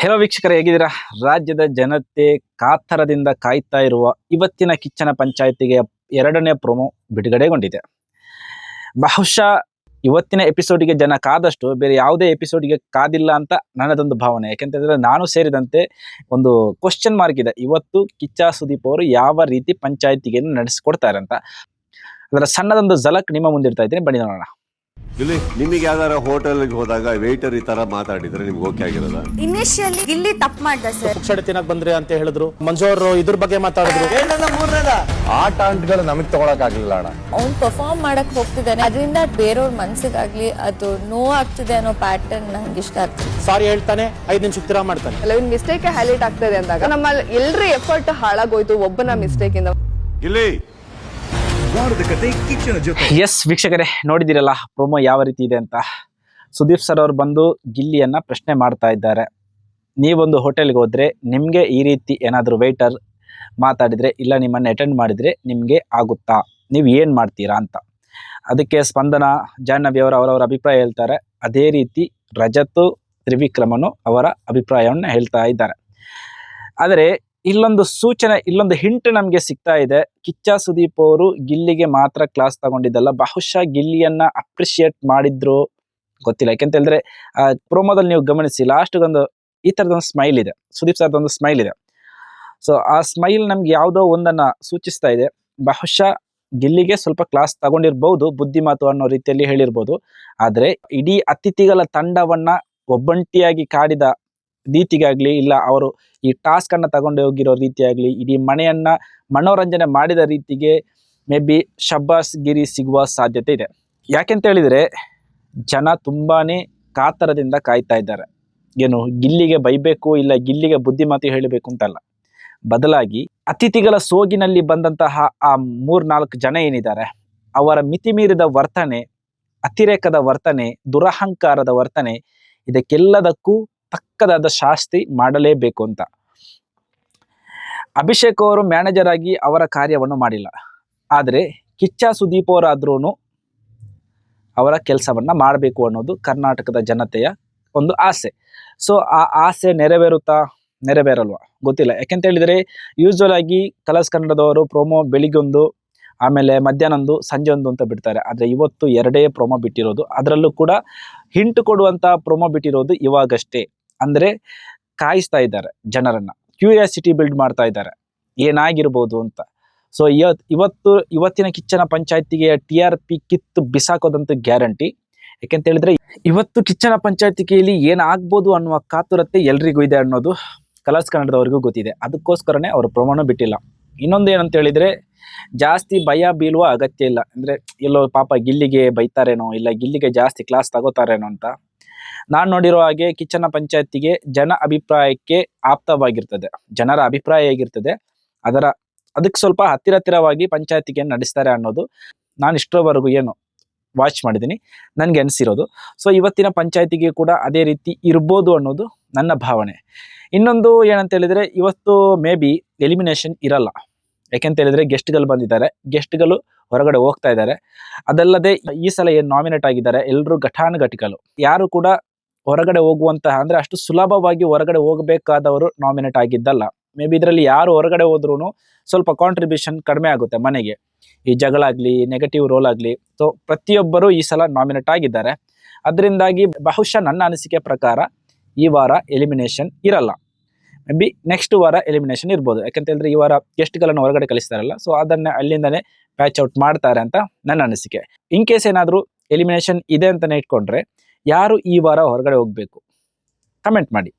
Hello ವೀಕ್ಷಕರ, ಹೇಗಿದ್ದೀರಾ? ರಾಜ್ಯದ ಜನತೆ ಕಾತರದಿಂದ ಕಾಯ್ತಾ ಇರುವ ಇವತ್ತಿನ ಕಿಚ್ಚನ ಪಂಚಾಯತಿಗೆ ಎರಡನೇ ಪ್ರೊಮೋ ಬಿಡುಗಡೆಗೊಂಡಿದೆ. ಬಹುಶಃ ಇವತ್ತಿನ ಎಪಿಸೋಡಿಗೆ ಜನ ಕಾದಷ್ಟು ಬೇರೆ ಯಾವುದೇ ಎಪಿಸೋಡಿಗೆ ಕಾದಿಲ್ಲ ಅಂತ ನನ್ನದೊಂದು ಭಾವನೆ. ಯಾಕೆಂತಂದ್ರೆ ನಾನು ಸೇರಿದಂತೆ ಒಂದು ಕ್ವಶನ್ ಮಾರ್ಕ್ ಇದೆ. ಇವತ್ತು ಕಿಚ್ಚ ಸುದೀಪ್ ಅವರು ಯಾವ ರೀತಿ ಪಂಚಾಯತಿಗೆ ನಡೆಸಿಕೊಡ್ತಾರೆ ಅಂತ. ಅದರ ಸಣ್ಣದೊಂದು ಝಲಕ್ ನಿಮ್ಮ ಮುಂದಿಡ್ತಾ ಇದ್ದೀನಿ. ಬನ್ನಿ ನೋಡೋಣ. ಇಲ್ಲಿ ನಿಮಗೆ ಯಾವ್ದಾರ ಹೋಟೆಲ್ಗೆ ಹೋದಾಗ ವೇಟರ್ ಈ ತರ ಮಾತಾಡಿದ್ರೆ ನಿಮ್ಗೆ ಓಕೆ ಆಗಿರಲ್ಲ ಇನಿಷಿಯಲಿ ಇಲ್ಲಿ ತಪ್ಪು ಮಾಡ್ದ ಸರ್ ಪುಕ್ಷಡಿ ತಿನ್ನಕ್ ಬಂದ್ರಿ ಅಂತ ಹೇಳಿದ್ರು. ಮಂಜು ಅವರು ಇದ್ರ ಬಗ್ಗೆ ಮಾತಾಡಿದ್ರು. ಆ ಅಂಟ್ಗಳು ನಮಗ್ ತಗೊಳಕ್ ಆಗ್ಲಿಲ್ಲ ಅಣ್ಣ. ಅವ್ನು ಪರ್ಫಾರ್ಮ್ ಮಾಡಕ್ ಹೋಗ್ತಿದ್ದಾನೆ. ಅದರಿಂದ ಬೇರೆಯವ್ರ ಮನ್ಸಿಗಾಗ್ಲಿ ಅದು ನೋವು ಆಗ್ತಿದೆ ಅನ್ನೋ ಪ್ಯಾಟರ್ನ್ ನಂಗೆ ಇಷ್ಟ ಆಗ್ತದೆ ಸಾರಿ ಹೇಳ್ತಾನೆ ಐದ್ ನಿಮಿಷ ತಿರ ಮಾಡ್ತಾನೆ. ಕೆಲವೊಂದು ಮಿಸ್ಟೇಕ್ ಹೈಲೈಟ್ ಆಗ್ತದೆ ಅಂದಾಗ. ನಮ್ಮಲ್ಲಿ ಎಲ್ರ ಎಫರ್ಟ್ ಹಾಳಾಗೋಯ್ತು ಒಬ್ಬನ ಮಿಸ್ಟೇಕ್ ಇಂದ. ಇಲ್ಲಿ ಎಸ್ ವೀಕ್ಷಕರೇ ನೋಡಿದಿರಲ್ಲ ಪ್ರೋಮೋ ಯಾವ ರೀತಿ ಇದೆ ಅಂತ. ಸುದೀಪ್ ಸರ್ ಅವರು ಬಂದು ಗಿಲ್ಲಿಯನ್ನ ಪ್ರಶ್ನೆ ಮಾಡ್ತಾ ಇದ್ದಾರೆ. ನೀವೊಂದು ಹೋಟೆಲ್ಗೆ ಹೋದ್ರೆ ನಿಮಗೆ ಈ ರೀತಿ ಏನಾದರೂ ವೇಟರ್ ಮಾತಾಡಿದ್ರೆ, ಇಲ್ಲ ನಿಮ್ಮನ್ನು ಅಟೆಂಡ್ ಮಾಡಿದ್ರೆ ನಿಮಗೆ ಆಗುತ್ತಾ? ನೀವು ಏನು ಮಾಡ್ತೀರಾ ಅಂತ. ಅದಕ್ಕೆ ಸ್ಪಂದನ ಜಾಹ್ನವಿ ಅವರು ಅವರವರ ಅಭಿಪ್ರಾಯ ಹೇಳ್ತಾರೆ. ಅದೇ ರೀತಿ ರಜತ್ ತ್ರಿವಿಕ್ರಮನು ಅವರ ಅಭಿಪ್ರಾಯವನ್ನು ಹೇಳ್ತಾ ಇದ್ದಾರೆ. ಆದರೆ ಇಲ್ಲೊಂದು ಸೂಚನೆ, ಇಲ್ಲೊಂದು ಹಿಂಟ್ ನಮಗೆ ಸಿಗ್ತಾ ಇದೆ. ಕಿಚ್ಚ ಸುದೀಪ್ ಅವರು ಗಿಲ್ಲಿಗೆ ಮಾತ್ರ ಕ್ಲಾಸ್ ತಗೊಂಡಿದ್ದಲ್ಲ. ಬಹುಶಃ ಗಿಲ್ಲಿಯನ್ನ ಅಪ್ರಿಶಿಯೇಟ್ ಮಾಡಿದ್ರು. ಗೊತ್ತಿಲ್ಲ. ಯಾಕೆಂತ ಹೇಳಿದ್ರೆ, ಆ ಪ್ರೋಮೋದಲ್ಲಿ ನೀವು ಗಮನಿಸಿ ಲಾಸ್ಟ್ಗೊಂದು ಈ ತರದೊಂದು ಸ್ಮೈಲ್ ಇದೆ. ಸುದೀಪ್ ಸರ್ ಒಂದು ಸ್ಮೈಲ್ ಇದೆ. ಸೊ ಆ ಸ್ಮೈಲ್ ನಮ್ಗೆ ಯಾವುದೋ ಒಂದನ್ನ ಸೂಚಿಸ್ತಾ ಇದೆ. ಬಹುಶಃ ಗಿಲ್ಲಿಗೆ ಸ್ವಲ್ಪ ಕ್ಲಾಸ್ ತಗೊಂಡಿರ್ಬಹುದು ಬುದ್ಧಿ ಮಾತು ಅನ್ನೋ ರೀತಿಯಲ್ಲಿ ಹೇಳಿರ್ಬೋದು. ಆದರೆ, ಇಡೀ ಅತಿಥಿಗಳ ತಂಡವನ್ನ ಒಬ್ಬಂಟಿಯಾಗಿ ಕಾಡಿದ ರೀತಿಗಾಗ್ಲಿ ಇಲ್ಲ ಅವರು ಈ ಟಾಸ್ಕ್ ಅನ್ನ ತಗೊಂಡು ಹೋಗಿರೋ ರೀತಿಯಾಗಲಿ ಇಡೀ ಮನೆಯನ್ನ ಮನೋರಂಜನೆ ಮಾಡಿದ ರೀತಿಗೆ ಮೇ ಬಿ ಶಬ್ಬಾಸ್ ಗಿರಿ ಸಿಗುವ ಸಾಧ್ಯತೆ ಇದೆ. ಯಾಕೆಂತ ಹೇಳಿದ್ರೆ ಜನ ತುಂಬಾನೇ ಕಾತರದಿಂದ ಕಾಯ್ತಾ ಇದ್ದಾರೆ. ಏನು ಗಿಲ್ಲಿಗೆ ಬೈಬೇಕು ಇಲ್ಲ ಗಿಲ್ಲಿಗೆ ಬುದ್ಧಿಮಾತು ಹೇಳಬೇಕು ಅಂತಲ್ಲ. ಬದಲಾಗಿ ಅತಿಥಿಗಳ ಸೋಗಿನಲ್ಲಿ ಬಂದಂತಹ ಆ ಮೂರ್ನಾಲ್ಕು ಜನ ಏನಿದ್ದಾರೆ, ಅವರ ಮಿತಿಮೀರಿದ ವರ್ತನೆ, ಅತಿರೇಕದ ವರ್ತನೆ, ದುರಹಂಕಾರದ ವರ್ತನೆ, ಇದಕ್ಕೆಲ್ಲದಕ್ಕೂ ತಕ್ಕದಾದ ಶಾಸ್ತಿ ಮಾಡಲೇಬೇಕು ಅಂತ. ಅಭಿಷೇಕ್ ಅವರು ಮ್ಯಾನೇಜರ್ ಆಗಿ ಅವರ ಕಾರ್ಯವನ್ನು ಮಾಡಿಲ್ಲ. ಆದರೆ ಕಿಚ್ಚ ಸುದೀಪ್ ಅವರಾದ್ರೂ ಅವರ ಕೆಲಸವನ್ನು ಮಾಡಬೇಕು ಅನ್ನೋದು ಕರ್ನಾಟಕದ ಜನತೆಯ ಒಂದು ಆಸೆ. ಸೊ ಆ ಆಸೆ ನೆರವೇರುತ್ತಾ ನೆರವೇರಲ್ವಾ? ಗೊತ್ತಿಲ್ಲ. ಯಾಕೆಂತ ಹೇಳಿದರೆ ಯೂಶ್ವಲ್ ಆಗಿ ಕಲರ್ಸ್ ಕನ್ನಡದವರು ಪ್ರೋಮೋ ಬೆಳಿಗ್ಗೊಂದು, ಆಮೇಲೆ ಮಧ್ಯಾಹ್ನೊಂದು ಸಂಜೆ ಒಂದು ಅಂತ ಬಿಡ್ತಾರೆ. ಆದರೆ ಇವತ್ತು ಎರಡೇ ಪ್ರೋಮೋ ಬಿಟ್ಟಿರೋದು. ಅದರಲ್ಲೂ ಕೂಡ ಹಿಂಟ್ ಕೊಡುವಂಥ ಪ್ರೋಮೋ ಬಿಟ್ಟಿರೋದು ಇವಾಗಷ್ಟೇ. ಅಂದರೆ ಕಾಯಿಸ್ತಾ ಇದ್ದಾರೆ ಜನರನ್ನ. ಕ್ಯೂರಿಯಾಸಿಟಿ ಬಿಲ್ಡ್ ಮಾಡ್ತಾ ಇದ್ದಾರೆ. ಏನಾಗಿರ್ಬೋದು ಅಂತ. ಸೊ ಇವತ್, ಇವತ್ತು, ಇವತ್ತಿನ ಕಿಚ್ಚನ ಪಂಚಾಯತಿಗೆ ಟಿ ಆರ್ ಪಿ ಕಿತ್ತು ಬಿಸಾಕೋದಂತ ಗ್ಯಾರಂಟಿ. ಯಾಕೆಂತ ಹೇಳಿದ್ರೆ ಇವತ್ತು ಕಿಚ್ಚನ ಪಂಚಾಯತಿಗೆಯಲ್ಲಿ ಏನಾಗ್ಬೋದು ಅನ್ನುವ ಕಾತುರತೆ ಎಲ್ರಿಗೂ ಇದೆ ಅನ್ನೋದು ಕಲರ್ಸ್ ಕನ್ನಡದವರಿಗೂ ಗೊತ್ತಿದೆ. ಅದಕ್ಕೋಸ್ಕರನೇ ಅವರು ಪ್ರಮಾಣ ಬಿಟ್ಟಿಲ್ಲ. ಇನ್ನೊಂದು ಏನಂತ ಹೇಳಿದ್ರೆ ಜಾಸ್ತಿ ಭಯ ಬೀಳುವ ಅಗತ್ಯ ಇಲ್ಲ. ಅಂದ್ರೆ ಎಲ್ಲೋ ಪಾಪ ಗಿಲ್ಲಿಗೆ ಬೈತಾರೇನೋ, ಇಲ್ಲ ಗಿಲ್ಲಿಗೆ ಜಾಸ್ತಿ ಕ್ಲಾಸ್ ತಗೋತಾರೇನೋ ಅಂತ. ನಾನು ನೋಡಿರೋ ಹಾಗೆ ಕಿಚ್ಚನ ಪಂಚಾಯತಿಗೆ ಜನ ಅಭಿಪ್ರಾಯಕ್ಕೆ ಆಪ್ತವಾಗಿರ್ತದೆ. ಜನರ ಅಭಿಪ್ರಾಯ ಹೇಗಿರ್ತದೆ? ಅದರ, ಅದಕ್ಕೆ ಸ್ವಲ್ಪ ಹತ್ತಿರ ಹತ್ತಿರವಾಗಿ ಪಂಚಾಯತಿಗೆ ನಡೆಸ್ತಾರೆ ಅನ್ನೋದು ನಾನು ಇಷ್ಟರವರೆಗೂ ಏನು ವಾಚ್ ಮಾಡಿದ್ದೀನಿ. ನನಗೆ ಅನಿಸಿರೋದು. ಸೊ ಇವತ್ತಿನ ಪಂಚಾಯತಿಗೆ ಕೂಡ ಅದೇ ರೀತಿ ಇರ್ಬೋದು ಅನ್ನೋದು ನನ್ನ ಭಾವನೆ. ಇನ್ನೊಂದು ಏನಂತ ಹೇಳಿದ್ರೆ, ಇವತ್ತು ಮೇ ಬಿ ಎಲಿಮಿನೇಷನ್ ಇರಲ್ಲ. ಯಾಕೆಂತ ಹೇಳಿದ್ರೆ ಗೆಸ್ಟ್ಗಳು ಬಂದಿದ್ದಾರೆ. ಗೆಸ್ಟ್ಗಳು ಹೊರಗಡೆ ಹೋಗ್ತಾ ಇದ್ದಾರೆ. ಅದಲ್ಲದೆ ಈ ಸಲ ಏನು ನಾಮಿನೇಟ್ ಆಗಿದ್ದಾರೆ ಎಲ್ಲರೂ ಘಟಾನುಘಟಿಗಳು ಯಾರು ಕೂಡ ಹೊರಗಡೆ ಹೋಗುವಂತಹ, ಅಂದ್ರೆ ಅಷ್ಟು ಸುಲಭವಾಗಿ ಹೊರಗಡೆ ಹೋಗಬೇಕಾದವರು ನಾಮಿನೇಟ್ ಆಗಿದ್ದಲ್ಲ. ಮೇ ಬಿ ಇದರಲ್ಲಿ ಯಾರು ಹೊರಗಡೆ ಹೋದ್ರೂ ಸ್ವಲ್ಪ ಕಾಂಟ್ರಿಬ್ಯೂಷನ್ ಕಡಿಮೆ ಆಗುತ್ತೆ ಮನೆಗೆ. ಈ ಜಗಳಾಗ್ಲಿ ನೆಗೆಟಿವ್ ರೋಲ್ ಆಗಲಿ ಸೊ ಪ್ರತಿಯೊಬ್ಬರು ಈ ಸಲ ನಾಮಿನೇಟ್ ಆಗಿದ್ದಾರೆ. ಅದರಿಂದಾಗಿ ಬಹುಶಃ ನನ್ನ ಅನಿಸಿಕೆ ಪ್ರಕಾರ ಈ ವಾರ ಎಲಿಮಿನೇಷನ್ ಇರಲ್ಲ. ಮೇ ಬಿ ನೆಕ್ಸ್ಟ್ ವಾರ ಎಲಿಮಿನೇಷನ್ ಇರ್ಬೋದು. ಯಾಕಂತ ಹೇಳಿದ್ರೆ ಈ ವಾರ ಗೆಸ್ಟ್ಗಳನ್ನು ಹೊರಗಡೆ ಕಳಿಸ್ತಾರಲ್ಲ ಸೊ ಅದನ್ನ ಅಲ್ಲಿಂದನೇ ಪ್ಯಾಚ್ ಔಟ್ ಮಾಡ್ತಾರೆ ಅಂತ ನನ್ನ ಅನಿಸಿಕೆ. ಇನ್ ಕೇಸ್ ಏನಾದರೂ ಎಲಿಮಿನೇಷನ್ ಇದೆ ಅಂತಲೇ ಇಟ್ಕೊಂಡ್ರೆ ಯಾರು ಈ ವಾರ ಹೊರಗಡೆ ಹೋಗಬೇಕು? ಕಮೆಂಟ್ ಮಾಡಿ.